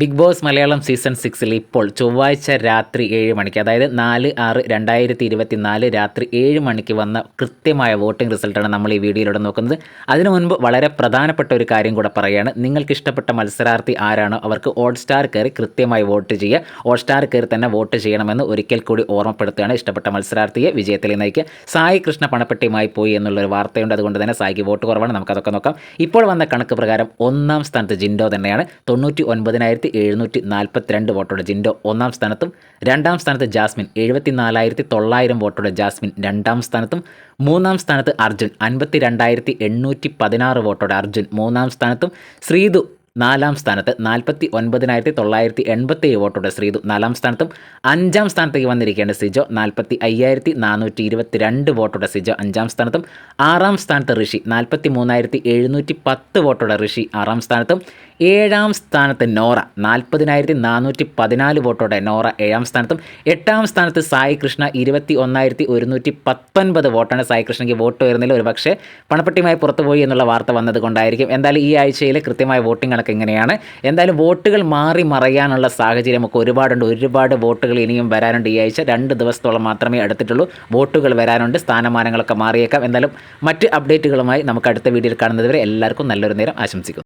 Big boss Malayalam season സിക്സിൽ ഇപ്പോൾ ചൊവ്വാഴ്ച രാത്രി ഏഴ് മണിക്ക് അതായത് നാല് ആറ് രണ്ടായിരത്തി ഇരുപത്തി നാല് രാത്രി ഏഴ് മണിക്ക് വന്ന കൃത്യമായ വോട്ടിംഗ് റിസൾട്ടാണ് നമ്മൾ ഈ വീഡിയോയിലൂടെ നോക്കുന്നത്. അതിനു മുൻപ് വളരെ പ്രധാനപ്പെട്ട ഒരു കാര്യം കൂടെ പറയുകയാണ്. നിങ്ങൾക്ക് ഇഷ്ടപ്പെട്ട മത്സരാർത്ഥി ആരാണോ അവർക്ക് ഓഡ് സ്റ്റാർ കയറി കൃത്യമായി വോട്ട് ചെയ്യുക. ഓഡ് സ്റ്റാർ കയറി തന്നെ വോട്ട് ചെയ്യണമെന്ന് ഒരിക്കൽ കൂടി ഓർമ്മപ്പെടുത്തുകയാണ് ഇഷ്ടപ്പെട്ട മത്സരാർത്ഥിയെ വിജയത്തിൽ നയിക്കുക. സായി കൃഷ്ണ പണപ്പെട്ടിയുമായി പോയി എന്നുള്ളൊരു വാർത്തയുണ്ട്. അതുകൊണ്ട് തന്നെ സായിക്ക് വോട്ട് കുറവാണ്. നമുക്കതൊക്കെ നോക്കാം. ഇപ്പോൾ വന്ന കണക്ക് പ്രകാരം ഒന്നാം സ്ഥാനത്ത് ജിൻഡോ തന്നെയാണ്. തൊണ്ണൂറ്റി ഒൻപതിനായിരത്തി എഴുന്നൂറ്റി നാൽപ്പത്തിരണ്ട് വോട്ടോടെ ജിൻഡോ ഒന്നാം സ്ഥാനത്തും രണ്ടാം സ്ഥാനത്ത് ജാസ്മിൻ എഴുപത്തി നാലായിരത്തി തൊള്ളായിരം വോട്ടോടെ ജാസ്മിൻ രണ്ടാം സ്ഥാനത്തും മൂന്നാം സ്ഥാനത്ത് അർജുൻ അൻപത്തി രണ്ടായിരത്തി എണ്ണൂറ്റി പതിനാറ് വോട്ടോടെ അർജുൻ മൂന്നാം സ്ഥാനത്തും ശ്രീതു നാലാം സ്ഥാനത്ത് നാൽപ്പത്തി ഒൻപതിനായിരത്തി തൊള്ളായിരത്തി എൺപത്തി ഏഴ് വോട്ടോടെ ശ്രീതു നാലാം സ്ഥാനത്തും അഞ്ചാം സ്ഥാനത്തേക്ക് വന്നിരിക്കേണ്ട സിജോ നാൽപ്പത്തി അയ്യായിരത്തി നാനൂറ്റി ഇരുപത്തി രണ്ട് വോട്ടോടെ സിജോ അഞ്ചാം സ്ഥാനത്തും ആറാം സ്ഥാനത്ത് ഋഷി നാൽപ്പത്തി മൂന്നായിരത്തി എഴുന്നൂറ്റി പത്ത് വോട്ടോടെ ഋഷി ആറാം സ്ഥാനത്തും ഏഴാം സ്ഥാനത്ത് നോറ നാൽപ്പതിനായിരത്തി നാനൂറ്റി പതിനാല് വോട്ടോടെ നോറ ഏഴാം സ്ഥാനത്തും. എട്ടാം സ്ഥാനത്ത് സായി കൃഷ്ണ ഇരുപത്തി ഒന്നായിരത്തി ഒരുന്നൂറ്റി പത്തൊൻപത് വോട്ടാണ് സായി കൃഷ്ണയ്ക്ക് വോട്ട് വരുന്നില്ല ഒരു പക്ഷേ പണപ്പെട്ടിയുമായി പുറത്തുപോയി എന്നുള്ള വാർത്ത വന്നത് കൊണ്ടായിരിക്കും. എന്തായാലും ഈ ആഴ്ചയിൽ കൃത്യമായ വോട്ടിംഗ് കണക്ക് എങ്ങനെയാണ് എന്തായാലും വോട്ടുകൾ മാറി മറയാനുള്ള സാഹചര്യമൊക്കെ ഒരുപാടുണ്ട്. ഒരുപാട് വോട്ടുകൾ ഇനിയും വരാനുണ്ട് ഈ ആഴ്ച. രണ്ട് ദിവസത്തോളം മാത്രമേ അടുത്തിട്ടുള്ളൂ. വോട്ടുകൾ വരാനുണ്ട്. സ്ഥാനമാനങ്ങളൊക്കെ മാറിയേക്കാം. എന്തായാലും മറ്റ് അപ്ഡേറ്റുകളുമായി നമുക്ക് അടുത്ത വീഡിയോയിൽ കാണുന്നതുവരെ എല്ലാവർക്കും നല്ലൊരു നേരം ആശംസിക്കുന്നു.